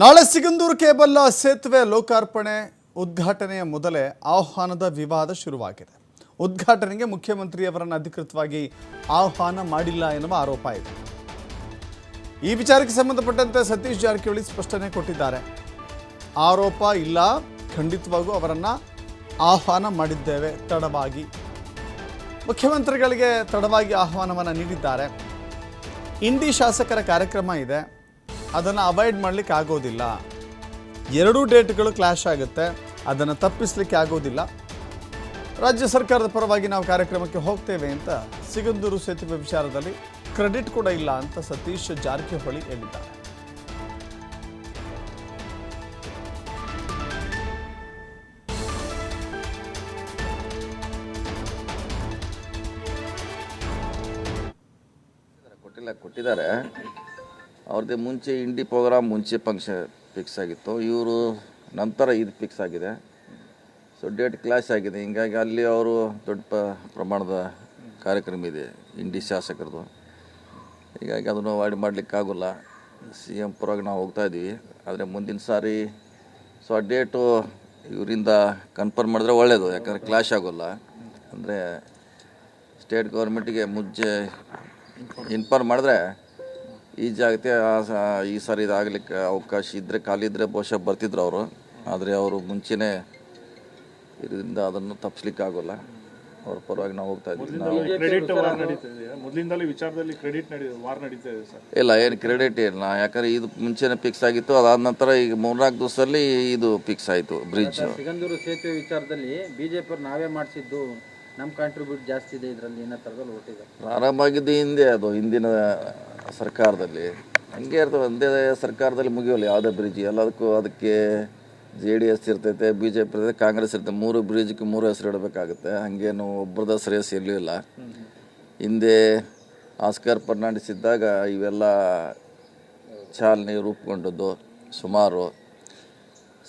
ನಾಳೆ ಸಿಗಂದೂರು ಕೇಬಲ್ ಸೇತುವೆ ಲೋಕಾರ್ಪಣೆ ಉದ್ಘಾಟನೆಯ ಮೊದಲೇ ಆಹ್ವಾನದ ವಿವಾದ ಶುರುವಾಗಿದೆ. ಉದ್ಘಾಟನೆಗೆ ಮುಖ್ಯಮಂತ್ರಿಯವರನ್ನು ಅಧಿಕೃತವಾಗಿ ಆಹ್ವಾನ ಮಾಡಿಲ್ಲ ಎನ್ನುವ ಆರೋಪ ಇದೆ. ಈ ವಿಚಾರಕ್ಕೆ ಸಂಬಂಧಪಟ್ಟಂತೆ ಸತೀಶ್ ಜಾರಕಿಹೊಳಿ ಸ್ಪಷ್ಟನೆ ಕೊಟ್ಟಿದ್ದಾರೆ. ಆರೋಪ ಇಲ್ಲ, ಖಂಡಿತವಾಗೂ ಅವರನ್ನು ಆಹ್ವಾನ ಮಾಡಿದ್ದೇವೆ, ತಡವಾಗಿ. ಮುಖ್ಯಮಂತ್ರಿಗಳಿಗೆ ತಡವಾಗಿ ಆಹ್ವಾನವನ್ನು ನೀಡಿದ್ದಾರೆ. ಹಿಂದಿ ಶಾಸಕರ ಕಾರ್ಯಕ್ರಮ ಇದೆ. ಅದನ್ನು ಅವಾಯ್ಡ್ ಮಾಡಲಿಕ್ಕೆ ಆಗೋದಿಲ್ಲ. ಎರಡೂ ಡೇಟ್ಗಳು ಕ್ಲಾಶ್ ಆಗುತ್ತೆ. ಅದನ್ನು ತಪ್ಪಿಸ್ಲಿಕ್ಕೆ ಆಗೋದಿಲ್ಲ. ರಾಜ್ಯ ಸರ್ಕಾರದ ಪರವಾಗಿ ನಾವು ಕಾರ್ಯಕ್ರಮಕ್ಕೆ ಹೋಗ್ತೇವೆ ಅಂತ ಸಿಗಂದೂರು ಸೇತುವೆ ವಿಚಾರದಲ್ಲಿ ಕ್ರೆಡಿಟ್ ಕೂಡ ಇಲ್ಲ ಅಂತ ಸತೀಶ್ ಜಾರಕಿಹೊಳಿ ಹೇಳಿದ್ದಾರೆ. ಕೊಟ್ಟಿದ್ದಾರೆ. ಅವ್ರದ್ದೇ ಮುಂಚೆ ಇಂಡಿ ಪ್ರೋಗ್ರಾಮ್ ಮುಂಚೆ ಫಂಕ್ಷನ್ ಫಿಕ್ಸ್ ಆಗಿತ್ತು. ಇವರು ನಂತರ ಇದು ಫಿಕ್ಸ್ ಆಗಿದೆ. ಸೊ ಡೇಟ್ ಕ್ಲಾಶ್ ಆಗಿದೆ. ಹಿಂಗಾಗಿ ಅಲ್ಲಿ ಅವರು ದೊಡ್ಡ ಪ್ರಮಾಣದ ಕಾರ್ಯಕ್ರಮ ಇದೆ ಇಂಡಿ ಶಾಸಕರದು. ಹೀಗಾಗಿ ಅದನ್ನು ಅವಾಯ್ಡ್ ಮಾಡಲಿಕ್ಕಾಗಲ್ಲ. ಸಿ ಎಂ ಪರವಾಗಿ ನಾವು ಹೋಗ್ತಾ ಇದ್ದೀವಿ. ಆದರೆ ಮುಂದಿನ ಸಾರಿ ಸೊ ಆ ಡೇಟು ಇವರಿಂದ ಕನ್ಫರ್ಮ್ ಮಾಡಿದ್ರೆ ಒಳ್ಳೆಯದು ಯಾಕಂದರೆ ಕ್ಲಾಶ್ ಆಗೋಲ್ಲ. ಅಂದರೆ ಸ್ಟೇಟ್ ಗೌರ್ಮೆಂಟಿಗೆ ಮುಂಚೆ ಇನ್ಫಾರ್ಮ್ ಮಾಡಿದ್ರೆ ಈಜಿ ಜಾಗತೆ ಆ ಸ- ಈ ಸಾರಿ ಇದಾಗಲಿಕ್ಕೆ ಅವಕಾಶ ಇದ್ದರೆ ಖಾಲಿ ಇದ್ದರೆ ಬಹುಶಃ ಬರ್ತಿದ್ರು ಅವರು. ಆದರೆ ಅವರು ಮುಂಚೆನೇ ಇದರಿಂದ ಅದನ್ನು ತಪ್ಪಿಸ್ಲಿಕ್ಕೆ ಆಗೋಲ್ಲ. ಅವ್ರ ಪರವಾಗಿ ನಾವು ಹೋಗ್ತಾ ಇದ್ದೀವಿ. ಇಲ್ಲ ಏನು ಕ್ರೆಡಿಟ್ ಇಲ್ಲ ಯಾಕಂದ್ರೆ ಇದು ಮುಂಚೆನೇ ಫಿಕ್ಸ್ ಆಗಿತ್ತು. ಅದಾದ ನಂತರ ಈಗ ಮೂರ್ನಾಲ್ಕು ದಿವಸದಲ್ಲಿ ಇದು ಫಿಕ್ಸ್ ಆಯಿತು ಬ್ರಿಡ್ಜ್ ಸಿಗಂದೂರು ಸೇತುವೆ ವಿಚಾರದಲ್ಲಿ ಬಿಜೆಪಿ ನಾವೇ ಮಾಡಿಸಿದ್ದು ನಮ್ಮ ಕಾಂಟ್ರಿಬ್ಯೂಟ್ ಜಾಸ್ತಿ ಇದೆ ಇದರಲ್ಲಿ ಏನೋ ಥರದಲ್ಲಿ ಹೊಟ್ಟಿದೆ ಪ್ರಾರಂಭ ಆಗಿದ್ದು ಹಿಂದೆ ಅದು ಹಿಂದಿನ ಸರ್ಕಾರದಲ್ಲಿ. ಹಂಗೆ ಇರ್ತದೆ, ಒಂದೇ ಸರ್ಕಾರದಲ್ಲಿ ಮುಗಿಯೋಲ್ಲ, ಯಾವುದೇ ಬ್ರಿಡ್ಜ್ ಎಲ್ಲದಕ್ಕೂ ಅದಕ್ಕೆ ಜೆ ಡಿ ಎಸ್ ಇರ್ತೈತೆ ಬಿ ಜೆ ಪಿ ಇರ್ತೈತೆ, ಕಾಂಗ್ರೆಸ್ ಇರ್ತೈತೆ. ಮೂರು ಬ್ರಿಡ್ಜ್ಗೆ ಮೂರು ಹೆಸರು ಇಡಬೇಕಾಗುತ್ತೆ. ಹಂಗೇನು ಒಬ್ಬರದ ಶ್ರೇಯಸ್ ಇಲ್ಲ ಹಿಂದೆ ಆಸ್ಕರ್ ಫರ್ನಾಂಡಿಸ್ ಇದ್ದಾಗ ಇವೆಲ್ಲ ಚಾಲನೆ ರೂಪುಗೊಂಡದ್ದು ಸುಮಾರು.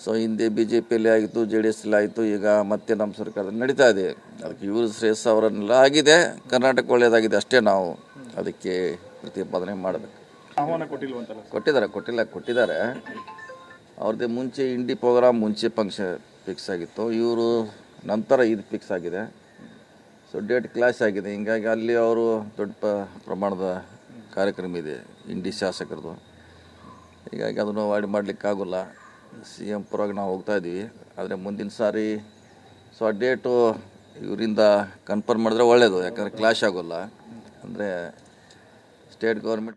ಸೊ ಹಿಂದೆ ಬಿ ಜೆ ಪಿಯಲ್ಲಿ ಆಯಿತು ಜೆ ಡಿ ಎಸ್ ಆಯಿತು, ಈಗ ಮತ್ತೆ ನಮ್ಮ ಸರ್ಕಾರ ನಡೀತಾ ಇದೆ. ಅದಕ್ಕೆ ಇವರು ಶ್ರೇಯಸ್ ಅವರನ್ನೆಲ್ಲ ಆಗಿದೆ. ಕರ್ನಾಟಕ ಒಳ್ಳೆಯದಾಗಿದೆ ಅಷ್ಟೇ ನಾವು. ಅದಕ್ಕೆ ಪ್ರತಿಪಾದನೆ ಮಾಡಬೇಕು. ಆಹ್ವಾನ ಕೊಟ್ಟಿಲ್ವಂತಲ್ಲ ಕೊಟ್ಟಿದ್ದಾರೆ ಕೊಟ್ಟಿಲ್ಲ ಕೊಟ್ಟಿದ್ದಾರೆ. ಅವ್ರದ್ದೇ ಮುಂಚೆ ಇಂಡಿ ಪ್ರೋಗ್ರಾಮ್ ಮುಂಚೆ ಫಂಕ್ಷನ್ ಫಿಕ್ಸ್ ಆಗಿತ್ತು. ಇವರು ನಂತರ ಇದು ಫಿಕ್ಸ್ ಆಗಿದೆ. ಸೊ ಡೇಟ್ ಕ್ಲಾಶ್ ಆಗಿದೆ. ಹಿಂಗಾಗಿ ಅಲ್ಲಿ ಅವರು ದೊಡ್ಡ ಪ್ರಮಾಣದ ಕಾರ್ಯಕ್ರಮ ಇದೆ ಇಂಡಿ ಶಾಸಕರದು. ಹೀಗಾಗಿ ಅದನ್ನು ಅವಾಯ್ಡ್ ಮಾಡಲಿಕ್ಕಾಗಲ್ಲ. ಸಿ ಎಂ ಪರವಾಗಿ ನಾವು ಹೋಗ್ತಾ ಇದ್ದೀವಿ. ಆದರೆ ಮುಂದಿನ ಸಾರಿ ಸೊ ಆ ಡೇಟು ಇವರಿಂದ ಕನ್ಫರ್ಮ್ ಮಾಡಿದ್ರೆ ಒಳ್ಳೆಯದು ಯಾಕಂದರೆ ಕ್ಲಾಶ್ ಆಗೋಲ್ಲ. ಅಂದರೆ ಸ್ಟೇಟ್ ಗೌರ್ಮೆಂಟ್